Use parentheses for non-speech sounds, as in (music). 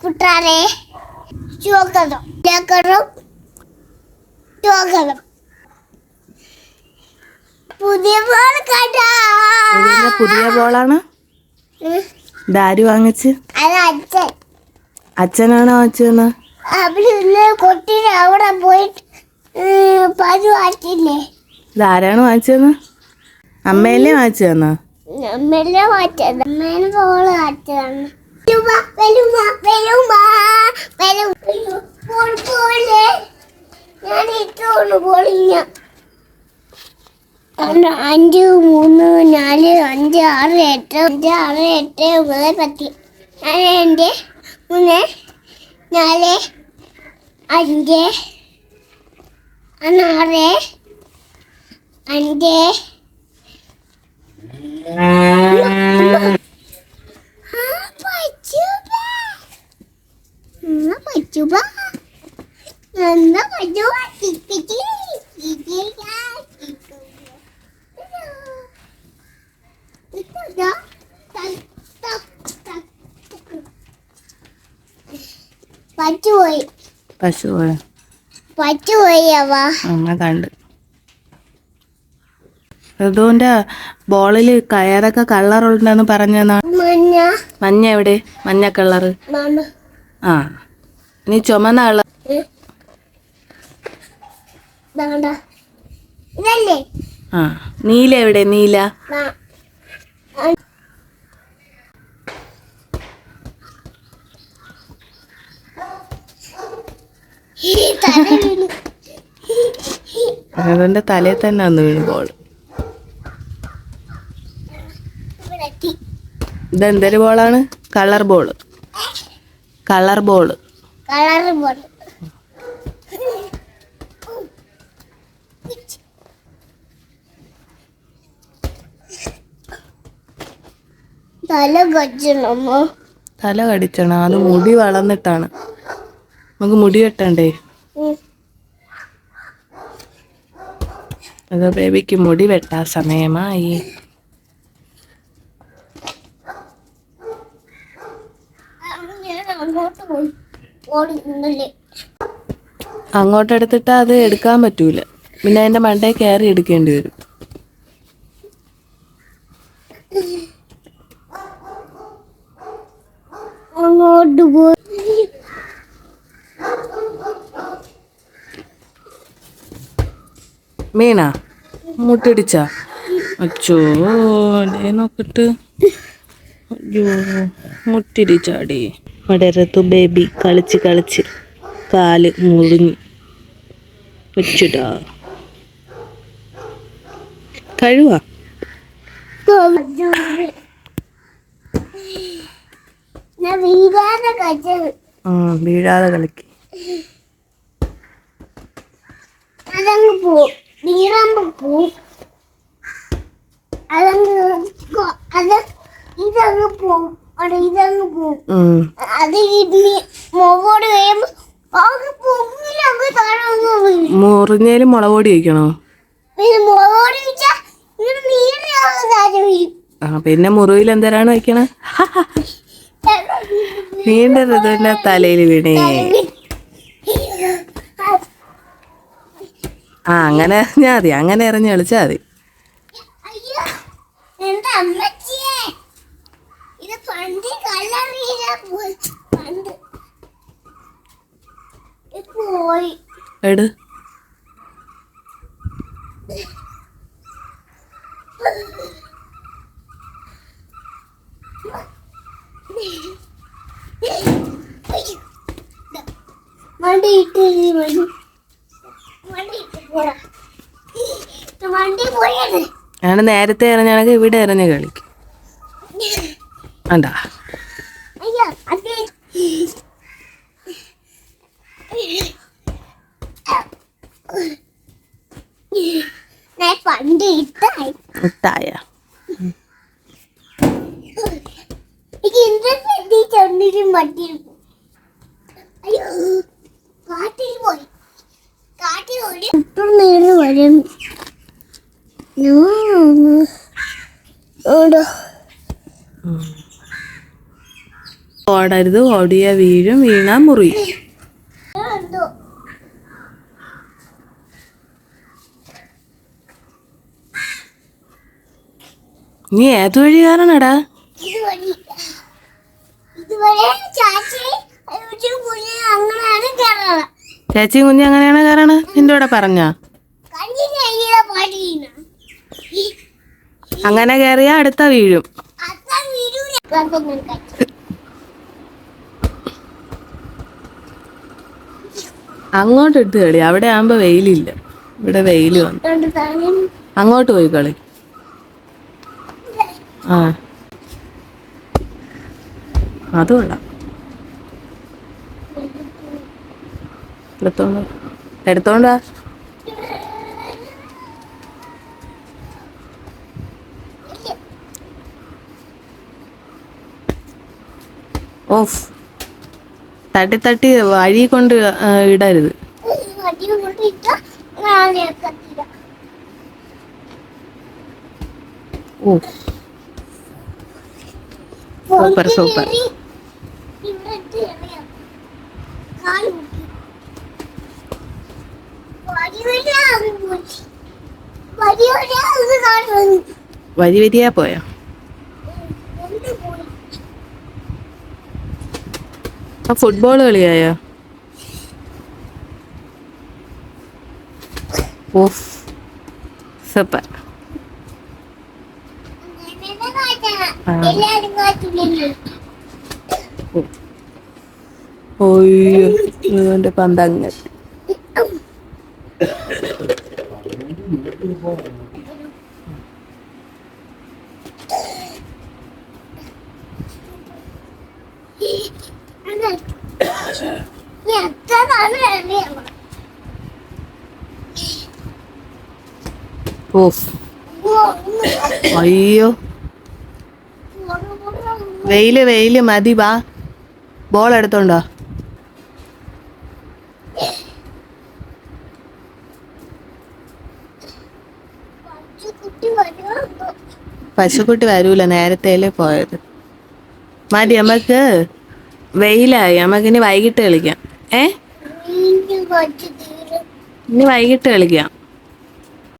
കുട്ടാറെ ചുവക്കണം ചുവക്കണം ചുവക്കണം പുതിയ ബോൾ കണ്ടാ. പുതിയ ബോളാണ്. ഇതാര് വാങ്ങിച്ച്? അച്ഛൻ. അച്ഛനാണോ വാങ്ങിച്ചതെന്ന്? അവിടെ ഇന്ന് കൊട്ടിന് അവിടെ പോയിട്ട് പരു വാങ്ങിച്ചില്ലേ? ഇതാരാണ് വാങ്ങിച്ചതെന്ന്? അമ്മയല്ലേ വാങ്ങിച്ചു അമ്മയല്ലേ വാങ്ങിച്ചത്? അമ്മേനെ ബോൾ മാറ്റതാണ് അഞ്ച് മൂന്ന് നാല് അഞ്ച് ആറ് എട്ട് അഞ്ച് ആറ് എട്ട് ഒമ്പത് പത്ത്. ഞാൻ രണ്ട് മൂന്ന് നാല് അഞ്ച് ആറ് അഞ്ച്. പറ്റുപോയി പശു പോയോ? പറ്റുപോയി. അവ. അമ്മ കണ്ട്. ഋതുവിന്റെ ബോളിൽ കയറൊക്കെ കളർ ഉണ്ടെന്ന് പറഞ്ഞാ മഞ്ഞ. മഞ്ഞ എവിടെ? മഞ്ഞ കളർ ആ. ഇനി ചുമന്ന കളർ ആ. നീല എവിടെ? നീല. ഋതുവിന്റെ തലയിൽ തന്നെ വന്ന് വീണു ബോൾ. ഇതെന്തൊരു ബോളാണ് കളർ ബോൾ കളർ ബോൾ പോലെ തല കടിച്ചണോ? തല കടിച്ചണോ. അത് മുടി വളർന്നിട്ടാണ്. നമുക്ക് മുടി വെട്ടണ്ടേ? അതോ ബേബിക്ക് മുടി വെട്ടാൻ സമയമായി. അങ്ങോട്ട് എടുത്തിട്ട് അത് എടുക്കാൻ പറ്റൂല. പിന്നെ അതിന്റെ മണ്ടേ കയറി എടുക്കേണ്ടി വരും. അങ്ങോട്ട് പോയി മീനാ മുട്ടിടിച്ച? അച്ചോ ദേ നോക്കിട്ട്. അയ്യോ മുട്ടിടിച്ചാടി. മടരത്തു ബേബി കളിച്ച് കളിച്ച് കാൽ മുറിഞ്ഞു വെച്ചിട്ടാ കഴിവാ? ആ വീഴാതെ കളിക്ക്. അതങ്ങ് പോവും വീഴുമ്പോ പോവും അതങ്ങ് കൊ- അത് ഇതങ്ങ് പോവും. അവിടെ ഇതങ്ങ് പോവും. ഉം. അത് ഇനി മുഖോട് കഴിയുമ്പോ അങ്ങ് പൊങ്ങില്ല അങ്ങ് താഴെ അങ്ങ് വീഴും. മുറിഞ്ഞേൽ മുളക് പൊടി വയ്ക്കണോ പിന്നെ ഇങ്ങനെ താഴെ വീഴും. ആ പിന്നെ മുറിവിൽ എന്തരാണ് വയ്ക്കണേ (laughs) നീണ്ടത് തലയിൽ വീണേ. ആ അങ്ങനെ എറിഞ്ഞാ മതി. അങ്ങനെ എറിഞ്ഞ് കളിച്ചാ മതി. വണ്ടി എട്. വണ്ടി ഇട്ട് ഞാൻ നേരത്തെ എറിഞ്ഞാണെങ്കിൽ ഇവിടെ എറിഞ്ഞ് കളിക്കും. അത്. പണ്ട് ഇട്ടായി പോയി. നേരെ വരും. ഓടോ ഓടരുത് ഓടിയ വീഴും വീണ മുറി. നീ ഏത് വഴികാരനടാ? കാരണടാ ഇതുവരെ ചാച്ചി അങ്ങനെയാണ് കയറുന്നത് ചേച്ചിയും കുഞ്ഞി അങ്ങനെയാണ് കാരണം? നിന്റെ കൂടെ പറഞ്ഞ. അങ്ങനെ കയറിയാ അടുത്ത വീഴും. അങ്ങോട്ട് ഇട്ട് കളി. അവിടെ ആകുമ്പോ വെയിലില്ല. ഇവിടെ വെയിൽ വന്നു. അങ്ങോട്ട് പോയി കളി. ആ. അത് കൊള്ളാം. എടുത്തോണ്ട് എടുത്തോണ്ടാ. ഓഫ് തട്ടി തട്ടി വഴി കൊണ്ട് ഇടരുത് ഓ സൂപ്പർ, സൂപ്പർ. ഇവിടെ ഇട്ട് എറിയാം. കാൽ കുത്തി. വടി വരെ അത് പോയി. വടി വരെ അത് കാൽ വന്നു. വരി വരിയാ പോയോ? ഫുട്ബോൾ കളിയായോ? ഓഫ് സൂപ്പർ ഒയ്യോ ഇവന്റെ പന്തങ്ങ അതെ. നീ എത്ര നാൾ എറിയാം. ഓഫ് ഓ, അയ്യോ. വെയിൽ വെയിൽ മതി വാ. ബോൾ എടുത്തോണ്ടോ? പശുക്കുട്ടി വരൂല നേരത്തേലേ പോയത്. മതി നമുക്ക് വെയിലായി നമുക്കിനി വൈകിട്ട് കളിക്കാം. ഏ? ഇനി വൈകിട്ട് കളിക്കാം.